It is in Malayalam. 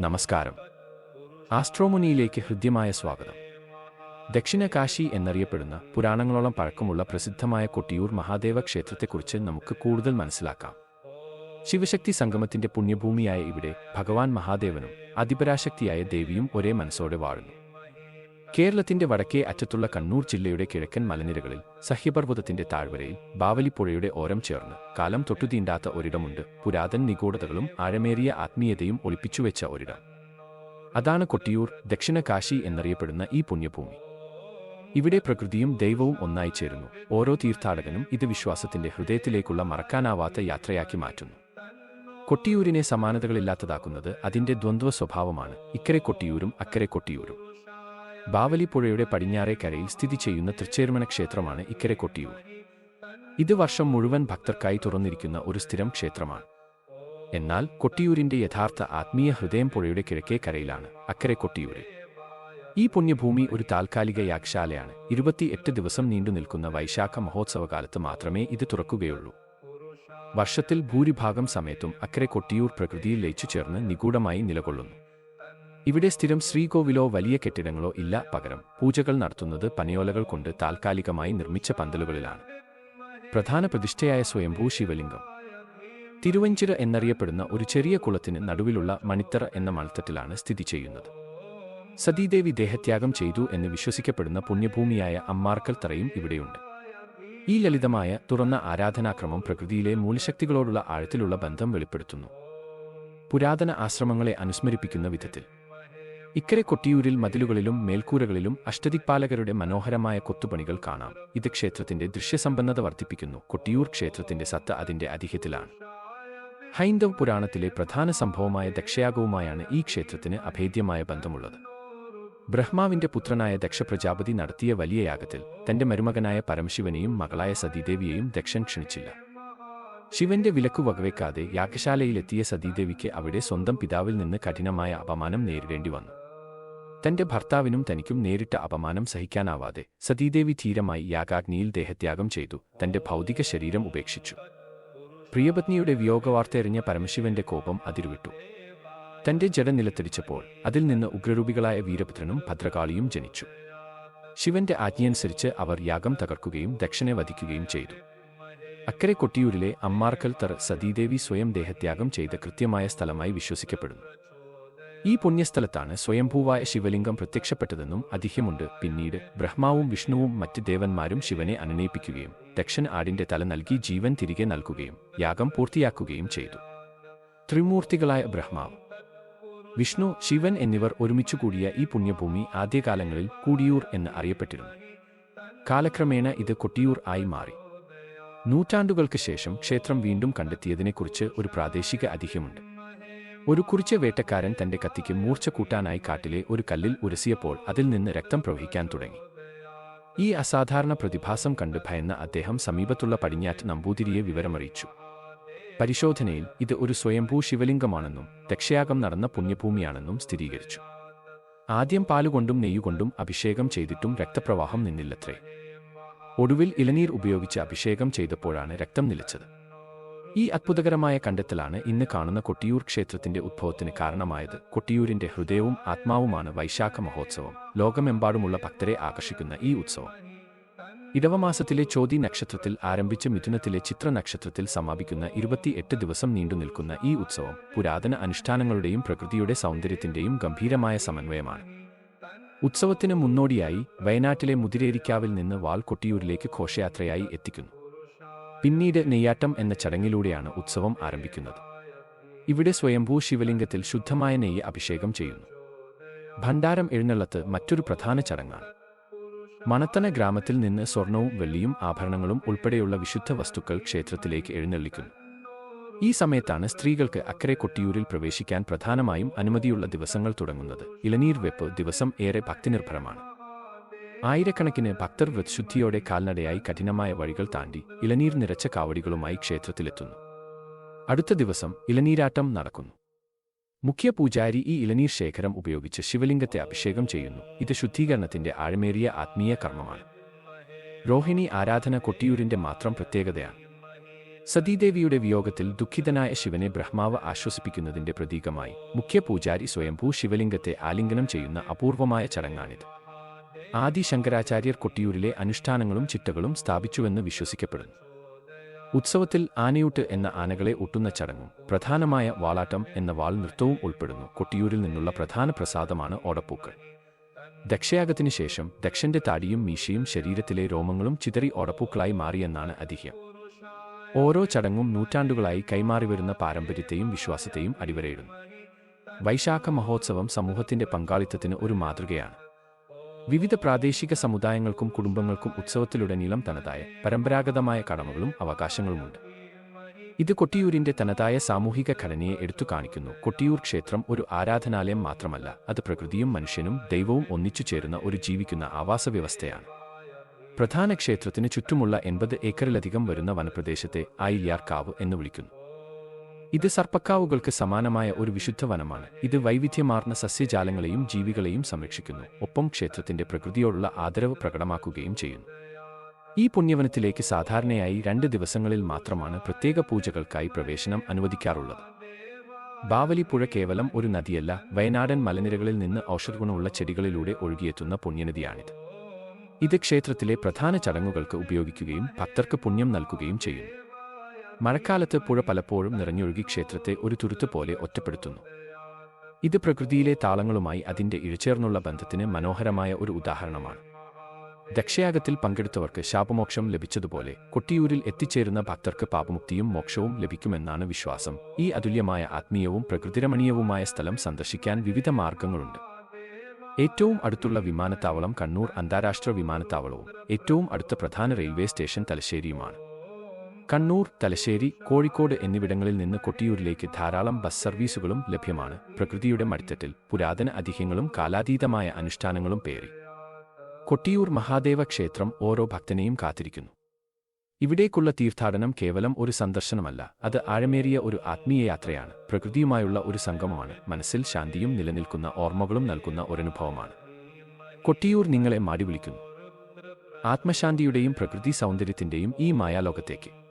നമസ്കാരം. ആസ്ട്രോമുനിയിലേക്ക് ഹൃദ്യമായ സ്വാഗതം. ദക്ഷിണ കാശി എന്നറിയപ്പെടുന്ന പുരാണങ്ങളോളം പഴക്കമുള്ള പ്രസിദ്ധമായ കൊട്ടിയൂർ മഹാദേവ ക്ഷേത്രത്തെക്കുറിച്ച് നമുക്ക് കൂടുതൽ മനസ്സിലാക്കാം. ശിവശക്തി സംഗമത്തിന്റെ പുണ്യഭൂമിയായ ഇവിടെ ഭഗവാൻ മഹാദേവനും അതിപരാശക്തിയായ ദേവിയും ഒരേ മനസ്സോടെ വാഴുന്നു. കേരളത്തിന്റെ വടക്കേ അറ്റത്തുള്ള കണ്ണൂർ ജില്ലയുടെ കിഴക്കൻ മലനിരകളിൽ സഹ്യപർവതത്തിന്റെ താഴ്വരയിൽ ബാവലിപ്പുഴയുടെ ഓരം ചേർന്ന് കാലം തൊട്ടുതീണ്ടാത്ത ഒരിടമുണ്ട്. പുരാതൻ നിഗൂഢതകളും ആഴമേറിയ ആത്മീയതയും ഒളിപ്പിച്ചുവെച്ച ഒരിടം. അതാണ് കൊട്ടിയൂർ ദക്ഷിണ കാശി എന്നറിയപ്പെടുന്ന ഈ പുണ്യഭൂമി. ഇവിടെ പ്രകൃതിയും ദൈവവും ഒന്നായി ചേരുന്നു. ഓരോ തീർത്ഥാടകനും ഇത് വിശ്വാസത്തിന്റെ ഹൃദയത്തിലേക്കുള്ള മറക്കാനാവാത്ത യാത്രയാക്കി മാറ്റുന്നു. കൊട്ടിയൂരിനെ സമാനതകളില്ലാത്തതാക്കുന്നത് അതിന്റെ ദ്വന്ദ്വ സ്വഭാവമാണ് ഇക്കരെ കൊട്ടിയൂരും അക്കരെ കൊട്ടിയൂരും. ബാവലിപ്പുഴയുടെ പടിഞ്ഞാറേ കരയിൽ സ്ഥിതി ചെയ്യുന്ന തൃച്ചേർമന ക്ഷേത്രമാണ് ഇക്കരെ കൊട്ടിയൂർ. ഇത് വർഷം മുഴുവൻ ഭക്തർക്കായി തുറന്നിരിക്കുന്ന ഒരു സ്ഥിരം ക്ഷേത്രമാണ്. എന്നാൽ കൊട്ടിയൂരിന്റെ യഥാർത്ഥ ആത്മീയ ഹൃദയം പുഴയുടെ കിഴക്കേ കരയിലാണ് അക്കരെ കൊട്ടിയൂരിൽ ഈ പുണ്യഭൂമി ഒരു താൽക്കാലിക യാഗശാലയാണ്. ഇരുപത്തിയെട്ട് ദിവസം നീണ്ടു നിൽക്കുന്ന വൈശാഖ മഹോത്സവകാലത്ത് മാത്രമേ ഇത് തുറക്കുകയുള്ളൂ. വർഷത്തിൽ ഭൂരിഭാഗം സമയത്തും അക്കരെ കൊട്ടിയൂർ പ്രകൃതിയിൽ ലയിച്ചു ചേർന്ന് നിഗൂഢമായി നിലകൊള്ളുന്നു. ഇവിടെ സ്ഥിരം ശ്രീകോവിലോ വലിയ കെട്ടിടങ്ങളോ ഇല്ല പകരം. പൂജകൾ നടത്തുന്നത് പനയോലകൾ കൊണ്ട് താൽക്കാലികമായി നിർമ്മിച്ച പന്തലുകളിലാണ്. പ്രധാന പ്രതിഷ്ഠയായ സ്വയംഭൂ ശിവലിംഗം. തിരുവഞ്ചിറ എന്നറിയപ്പെടുന്ന ഒരു ചെറിയ കുളത്തിന് നടുവിലുള്ള മണിത്തറ എന്ന മൾത്തട്ടിലാണ് സ്ഥിതി ചെയ്യുന്നത്. സതീദേവി ദേഹത്യാഗം ചെയ്തു എന്ന് വിശ്വസിക്കപ്പെടുന്ന പുണ്യഭൂമിയായ അമ്മാർക്കൽ തറയും ഇവിടെയുണ്ട്. ഈ ലളിതമായ തുറന്ന ആരാധനാക്രമം പ്രകൃതിയിലെ മൂലശക്തികളോടുള്ള ആഴത്തിലുള്ള ബന്ധം വെളിപ്പെടുത്തുന്നു. പുരാതന ആശ്രമങ്ങളെ അനുസ്മരിപ്പിക്കുന്ന വിധത്തിൽ. ഇക്കരെ കൊട്ടിയൂരിൽ മതിലുകളിലും മേൽക്കൂരകളിലും അഷ്ടദിക്പാലകരുടെ മനോഹരമായ കൊത്തുപണികൾ കാണാം. ഇത് ക്ഷേത്രത്തിന്റെ ദൃശ്യസമ്പന്നത വർദ്ധിപ്പിക്കുന്നു. കൊട്ടിയൂർ ക്ഷേത്രത്തിന്റെ സത്ത അതിന്റെ അതിഹ്യത്തിലാണ്. ഹൈന്ദവ പുരാണത്തിലെ പ്രധാന സംഭവമായ ദക്ഷയാഗവുമായാണ് ഈ ക്ഷേത്രത്തിന് അഭേദ്യമായ ബന്ധമുള്ളത്. ബ്രഹ്മാവിന്റെ പുത്രനായ ദക്ഷ പ്രജാപതി നടത്തിയ വലിയ യാഗത്തിൽ തന്റെ മരുമകനായ പരമശിവനെയും മകളായ സതീദേവിയെയും ദക്ഷൻ ക്ഷണിച്ചില്ല. ശിവന്റെ വിലക്കു വകവെക്കാതെ യാഗശാലയിലെത്തിയ സതീദേവിക്ക് അവിടെ സ്വന്തം പിതാവിൽ നിന്ന് കഠിനമായ അപമാനം നേരിടേണ്ടി വന്നു. തന്റെ ഭർത്താവിനും തനിക്കും നേരിട്ട് അപമാനം സഹിക്കാനാവാതെ സതീദേവി ധീരമായി യാഗാഗ്നിയിൽ ദേഹത്യാഗം ചെയ്തു തന്റെ ഭൗതിക ശരീരം ഉപേക്ഷിച്ചു. പ്രിയപത്നിയുടെ വിയോഗവാർത്തയെറിഞ്ഞ പരമശിവന്റെ കോപം അതിരുവിട്ടു. തന്റെ ജഡ നിലത്തിടിച്ചപ്പോൾ അതിൽ നിന്ന് ഉഗ്രരൂപികളായ വീരപുത്രനും ഭദ്രകാളിയും ജനിച്ചു. ശിവന്റെ ആജ്ഞയനുസരിച്ച് അവർ യാഗം തകർക്കുകയും ദക്ഷനെ വധിക്കുകയും ചെയ്തു. അക്കരെ കൊട്ടിയൂരിലെ അമ്മാർക്കൽ തർ സതീദേവി സ്വയം ദേഹത്യാഗം ചെയ്ത കൃത്യമായ സ്ഥലമായി വിശ്വസിക്കപ്പെടുന്നു. ഈ പുണ്യസ്ഥലത്താണ് സ്വയംഭൂവായ ശിവലിംഗം പ്രത്യക്ഷപ്പെട്ടതെന്നും അതിഹ്യമുണ്ട്. പിന്നീട് ബ്രഹ്മാവും വിഷ്ണുവും മറ്റ് ദേവന്മാരും ശിവനെ അനുനയിപ്പിക്കുകയും ദക്ഷൻ ആടിന്റെ തല നൽകി ജീവൻ തിരികെ നൽകുകയും യാഗം പൂർത്തിയാക്കുകയും ചെയ്തു. ത്രിമൂർത്തികളായ ബ്രഹ്മാവ് വിഷ്ണു ശിവൻ എന്നിവർ ഒരുമിച്ചുകൂടിയ ഈ പുണ്യഭൂമി ആദ്യകാലങ്ങളിൽ കൂടിയൂർ എന്ന് അറിയപ്പെട്ടിരുന്നു. കാലക്രമേണ ഇത് കൊട്ടിയൂർ ആയി മാറി. നൂറ്റാണ്ടുകൾക്ക് ശേഷം ക്ഷേത്രം വീണ്ടും കണ്ടെത്തിയതിനെക്കുറിച്ച് ഒരു പ്രാദേശിക അതിഹ്യമുണ്ട്. ഒരു കുറിച്ച വേട്ടക്കാരൻ തന്റെ കത്തിക്ക് മൂർച്ച കൂട്ടാനായി കാട്ടിലെ ഒരു കല്ലിൽ ഉരസിയപ്പോൾ അതിൽ നിന്ന് രക്തം പ്രവഹിക്കാൻ തുടങ്ങി. ഈ അസാധാരണ പ്രതിഭാസം കണ്ട് ഭയന്ന അദ്ദേഹം സമീപത്തുള്ള പടിഞ്ഞാറ്റ് നമ്പൂതിരിയെ വിവരമറിയിച്ചു. പരിശോധനയിൽ ഇത് ഒരു സ്വയംഭൂ ശിവലിംഗമാണെന്നും ദക്ഷയാഗം നടന്ന പുണ്യഭൂമിയാണെന്നും സ്ഥിരീകരിച്ചു. ആദ്യം പാലുകൊണ്ടും നെയ്യുകൊണ്ടും അഭിഷേകം ചെയ്തിട്ടും രക്തപ്രവാഹം നിന്നില്ലത്രേ. ഒടുവിൽ ഇളനീർ ഉപയോഗിച്ച് അഭിഷേകം ചെയ്തപ്പോഴാണ് രക്തം നിലച്ചത്. ഈ അത്ഭുതകരമായ കണ്ടെത്തലാണ് ഇന്ന് കാണുന്ന കൊട്ടിയൂർ ക്ഷേത്രത്തിന്റെ ഉദ്ഭവത്തിന് കാരണമായത്. കൊട്ടിയൂരിന്റെ ഹൃദയവും ആത്മാവുമാണ് വൈശാഖ മഹോത്സവം. ലോകമെമ്പാടുമുള്ള ഭക്തരെ ആകർഷിക്കുന്ന ഈ ഉത്സവം. ഇടവമാസത്തിലെ ചോതി നക്ഷത്രത്തിൽ ആരംഭിച്ച മിഥുനത്തിലെ ചിത്ര നക്ഷത്രത്തിൽ സമാപിക്കുന്ന ഇരുപത്തിയെട്ട് ദിവസം നീണ്ടുനിൽക്കുന്ന ഈ ഉത്സവം പുരാതന അനുഷ്ഠാനങ്ങളുടെയും പ്രകൃതിയുടെ സൗന്ദര്യത്തിന്റെയും ഗംഭീരമായ സമന്വയമാണ്. ഉത്സവത്തിന് മുന്നോടിയായി വയനാട്ടിലെ മുതിരേരിക്കാവിൽ നിന്ന് വാൽ കൊട്ടിയൂരിലേക്ക് ഘോഷയാത്രയായി എത്തിക്കുന്നു. പിന്നീട് നെയ്യാട്ടം എന്ന ചടങ്ങിലൂടെയാണ് ഉത്സവം ആരംഭിക്കുന്നത്. ഇവിടെ സ്വയംഭൂ ശിവലിംഗത്തിൽ ശുദ്ധമായ നെയ്യ് അഭിഷേകം ചെയ്യുന്നു. ഭണ്ഡാരം എഴുന്നള്ളത്ത് മറ്റൊരു പ്രധാന ചടങ്ങാണ്. മണത്തന ഗ്രാമത്തിൽ നിന്ന് സ്വർണവും വെള്ളിയും ആഭരണങ്ങളും ഉൾപ്പെടെയുള്ള വിശുദ്ധ വസ്തുക്കൾ ക്ഷേത്രത്തിലേക്ക് എഴുന്നള്ളിക്കുന്നു. ഈ സമയത്താണ് സ്ത്രീകൾക്ക് അക്കരെ കൊട്ടിയൂരിൽ പ്രവേശിക്കാൻ പ്രധാനമായും അനുമതിയുള്ള ദിവസങ്ങൾ തുടങ്ങുന്നത്. ഇളനീർ വെപ്പ് ദിവസം ഏറെ ഭക്തിനിർഭരമാണ്. ആയിരക്കണക്കിന് ഭക്തർ വൃത്ശുദ്ധിയോടെ കാൽനടയായി കഠിനമായ വഴികൾ താണ്ടി ഇളനീർ നിറച്ച കാവടികളുമായി ക്ഷേത്രത്തിലെത്തുന്നു. അടുത്ത ദിവസം ഇളനീരാട്ടം നടക്കുന്നു. മുഖ്യ പൂജാരി ഈ ഇളനീർ ശേഖരം ഉപയോഗിച്ച് ശിവലിംഗത്തെ അഭിഷേകം ചെയ്യുന്നു. ഇത് ശുദ്ധീകരണത്തിന്റെ ആഴമേറിയ ആത്മീയ കർമ്മമാണ്. രോഹിണി ആരാധന കൊട്ടിയൂരിന്റെ മാത്രം പ്രത്യേകതയാണ്. സതീദേവിയുടെ വിയോഗത്തിൽ ദുഃഖിതനായ ശിവനെ ബ്രഹ്മാവ് ആശ്വസിപ്പിക്കുന്നതിന്റെ പ്രതീകമായി മുഖ്യ പൂജാരി സ്വയംഭൂ ശിവലിംഗത്തെ ആലിംഗനം ചെയ്യുന്ന അപൂർവമായ ചടങ്ങാണിത്. ആദി ശങ്കരാചാര്യർ കൊട്ടിയൂരിലെ അനുഷ്ഠാനങ്ങളും ചിട്ടകളും സ്ഥാപിച്ചുവെന്ന് വിശ്വസിക്കപ്പെടുന്നു. ഉത്സവത്തിൽ ആനയൂട്ട് എന്ന ആനകളെ ഒട്ടുന്ന ചടങ്ങും പ്രധാനമായ വാളാട്ടം എന്ന വാൾ നൃത്തവും ഉൾപ്പെടുന്നു. കൊട്ടിയൂരിൽ നിന്നുള്ള പ്രധാന പ്രസാദമാണ് ഓടപ്പൂക്കൾ. ദക്ഷയാഗത്തിനു ശേഷം ദക്ഷന്റെ താടിയും മീശയും ശരീരത്തിലെ രോമങ്ങളും ചിതറി ഓടപ്പൂക്കളായി മാറിയെന്നാണ് ഐതിഹ്യം ഓരോ ചടങ്ങും നൂറ്റാണ്ടുകളായി കൈമാറി വരുന്ന പാരമ്പര്യത്തെയും വിശ്വാസത്തെയും അടിവരയിടുന്നു. വൈശാഖ മഹോത്സവം സമൂഹത്തിന്റെ പങ്കാളിത്തത്തിന് ഒരു മാതൃകയാണ്. വിവിധ പ്രാദേശിക സമുദായങ്ങൾക്കും കുടുംബങ്ങൾക്കും ഉത്സവത്തിലുടനീളം തനതായ പരമ്പരാഗതമായ കടമകളും അവകാശങ്ങളുമുണ്ട്. ഇത് കൊട്ടിയൂരിന്റെ തനതായ സാമൂഹിക ഘടനയെ എടുത്തു കാണിക്കുന്നു. കൊട്ടിയൂർ ക്ഷേത്രം ഒരു ആരാധനാലയം മാത്രമല്ല അത് പ്രകൃതിയും മനുഷ്യനും ദൈവവും ഒന്നിച്ചു ചേരുന്ന ഒരു ജീവിക്കുന്ന ആവാസ വ്യവസ്ഥയാണ് പ്രധാന ക്ഷേത്രത്തിന് ചുറ്റുമുള്ള എൺപത് ഏക്കറിലധികം വരുന്ന വനപ്രദേശത്തെ ആയില്യാർക്കാവ് എന്ന് വിളിക്കുന്നു. ഇത് സർപ്പക്കാവുകൾക്ക് സമാനമായ ഒരു വിശുദ്ധ വനമാണ്. ഇത് വൈവിധ്യമാർന്ന സസ്യജാലങ്ങളെയും ജീവികളെയും സംരക്ഷിക്കുന്നു. ഒപ്പം ക്ഷേത്രത്തിന്റെ പ്രകൃതിയോടുള്ള ആദരവ് പ്രകടമാക്കുകയും ചെയ്യുന്നു. ഈ പുണ്യവനത്തിലേക്ക് സാധാരണയായി രണ്ട് ദിവസങ്ങളിൽ മാത്രമാണ് പ്രത്യേക പൂജകൾക്കായി പ്രവേശനം അനുവദിക്കാറുള്ളത്. ബാവലി പുഴ കേവലം ഒരു നദിയല്ല വയനാടൻ മലനിരകളിൽ നിന്ന് ഔഷധഗുണമുള്ള ചെടികളിലൂടെ ഒഴുകിയെത്തുന്ന പുണ്യനദിയാണിത്. ഇത് ക്ഷേത്രത്തിലെ പ്രധാന ചടങ്ങുകൾക്ക് ഉപയോഗിക്കുകയും ഭക്തർക്ക് പുണ്യം നൽകുകയും ചെയ്യുന്നു. മഴക്കാലത്ത് പുഴ പലപ്പോഴും നിറഞ്ഞൊഴുകി ക്ഷേത്രത്തെ ഒരു തുരുത്ത് പോലെ ഒറ്റപ്പെടുത്തുന്നു. ഇത് പ്രകൃതിയിലെ താളങ്ങളുമായി അതിന്റെ ഇഴചേർന്നുള്ള ബന്ധത്തിന് മനോഹരമായ ഒരു ഉദാഹരണമാണ്. ദക്ഷയാഗത്തിൽ പങ്കെടുത്തവർക്ക് ശാപമോക്ഷം ലഭിച്ചതുപോലെ കൊട്ടിയൂരിൽ എത്തിച്ചേരുന്ന ഭക്തർക്ക് പാപമുക്തിയും മോക്ഷവും ലഭിക്കുമെന്നാണ് വിശ്വാസം. ഈ അതുല്യമായ ആത്മീയവും പ്രകൃതിരമണീയവുമായ സ്ഥലം സന്ദർശിക്കാൻ വിവിധ മാർഗങ്ങളുണ്ട്. ഏറ്റവും അടുത്തുള്ള വിമാനത്താവളം കണ്ണൂർ അന്താരാഷ്ട്ര വിമാനത്താവളവും ഏറ്റവും അടുത്ത പ്രധാന റെയിൽവേ സ്റ്റേഷൻ തലശ്ശേരിയുമാണ്. കണ്ണൂർ തലശ്ശേരി കോഴിക്കോട് എന്നിവിടങ്ങളിൽ നിന്ന് കൊട്ടിയൂരിലേക്ക് ധാരാളം ബസ് സർവീസുകളും ലഭ്യമാണ്. പ്രകൃതിയുടെ മടിത്തട്ടിൽ പുരാതന അതിഹ്യങ്ങളും കാലാതീതമായ അനുഷ്ഠാനങ്ങളും പേറി. കൊട്ടിയൂർ മഹാദേവ ക്ഷേത്രം ഓരോ ഭക്തനെയും കാത്തിരിക്കുന്നു. ഇവിടേക്കുള്ള തീർത്ഥാടനം കേവലം ഒരു സന്ദർശനമല്ല അത് ആഴമേറിയ ഒരു ആത്മീയ യാത്രയാണ്. പ്രകൃതിയുമായുള്ള ഒരു സംഗമമാണ്. മനസ്സിൽ ശാന്തിയും നിലനിൽക്കുന്ന ഓർമ്മകളും നൽകുന്ന ഒരനുഭവമാണ്. കൊട്ടിയൂർ നിങ്ങളെ മാടി വിളിക്കുന്നു. ആത്മശാന്തിയുടെയും പ്രകൃതി സൗന്ദര്യത്തിന്റെയും ഈ മായാലോകത്തേക്ക്.